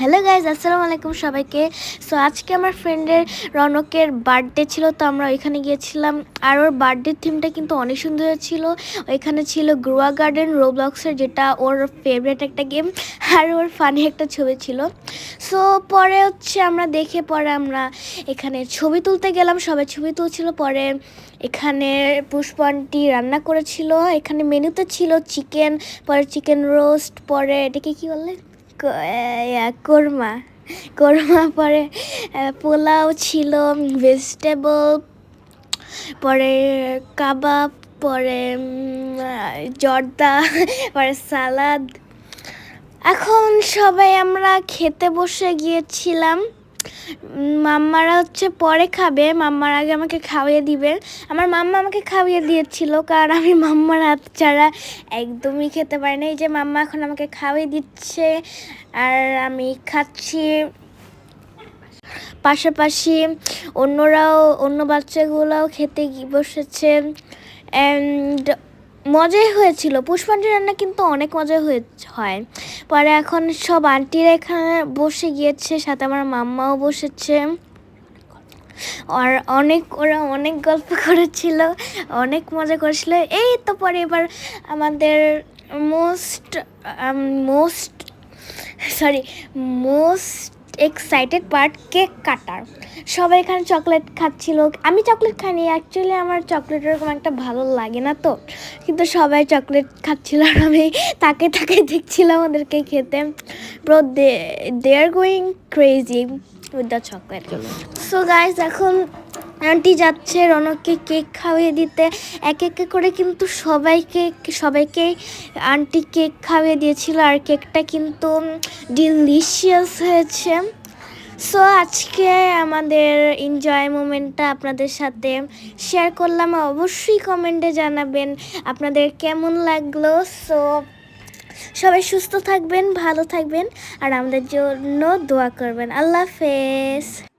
Hello guys আসসালামু আলাইকুম সবাইকে। সো আজকে আমার ফ্রেন্ডের রনকের বার্থডে ছিল, তো আমরা ওইখানে গিয়েছিলাম। আর ওর বার্থডের থিমটা কিন্তু অনেক সুন্দর ছিল। ওইখানে ছিল গ্রোয়া গার্ডেন, রোবলক্সের যেটা ওর ফেভারিট একটা গেম আর ওর ফানি একটা ছবি ছিল। সো পরে হচ্ছে আমরা দেখে পরে আমরা এখানে ছবি তুলতে গেলাম। সবাই ছবি তুলছিল, পরে এখানে পুষ্পানটি রান্না করেছিল। এখানে মেনুতে ছিল চিকেন পরে চিকেন রোস্ট পরে এটাকে কি বললে কোরমা। কোরমা পরে পোলাও ছিল ভেজিটেবল পরে কাবাব, পরে জর্দা, পরে সালাদ। এখন সবাই আমরা খেতে বসে গিয়েছিলাম। মাম্মারা হচ্ছে পরে খাবে, মাম্মার আগে আমাকে খাওয়িয়ে দিবে। আমার মাম্মা আমাকে খাওয়িয়ে দিয়েছিল, কারণ আমি মাম্মার হাত ছাড়া একদমই খেতে পারি না এই যে মাম্মা এখন আমাকে খাওয়িয়ে দিচ্ছে, আর আমি খাচ্ছি পাশাপাশি অন্যরাও, অন্য বাচ্চাগুলোও খেতে বসেছে। অ্যান্ড মজাই হয়েছিল। পুষ্পাঞ্জলি রান্না কিন্তু অনেক মজা হয়ে হয়। পরে এখন সব আন্টিরা এখানে বসে গিয়েছে, সাথে আমার মাম্মাও বসেছে। আর অনেক, ওরা অনেক গল্প করেছিল, অনেক মজা করেছিল। এই তো পরে এবার আমাদের most most sorry most excited part cake কাটার সবাই এখানে চকলেট খাচ্ছিল। আমি চকলেট খাইনি অ্যাকচুয়ালি আমার চকলেট এরকম একটা ভালো লাগে না তো। কিন্তু সবাই চকলেট খাচ্ছিল আর আমি তাকে তাকে দেখছিলাম ওদেরকে খেতে। Bro they they are going crazy with the chocolate so guys এখন আন্টি যাচ্ছে, রনককে কেক খাওয়িয়ে দিতে। এক এক করে কিন্তু সবাইকে সবাইকে আন্টি কেক খাওয়িয়ে দিয়েছিল আর কেকটা কিন্তু ডিলিশিয়াস হয়েছে। সো আজকে আমাদের এনজয় মোমেন্টটা আপনাদের সাথে শেয়ার করলাম। অবশ্যই কমেন্টে জানাবেন আপনাদের কেমন লাগল। সো সবাই সুস্থ থাকবেন, ভালো থাকবেন, আর আমাদের জন্য দোয়া করবেন। আল্লাহ হাফেজ।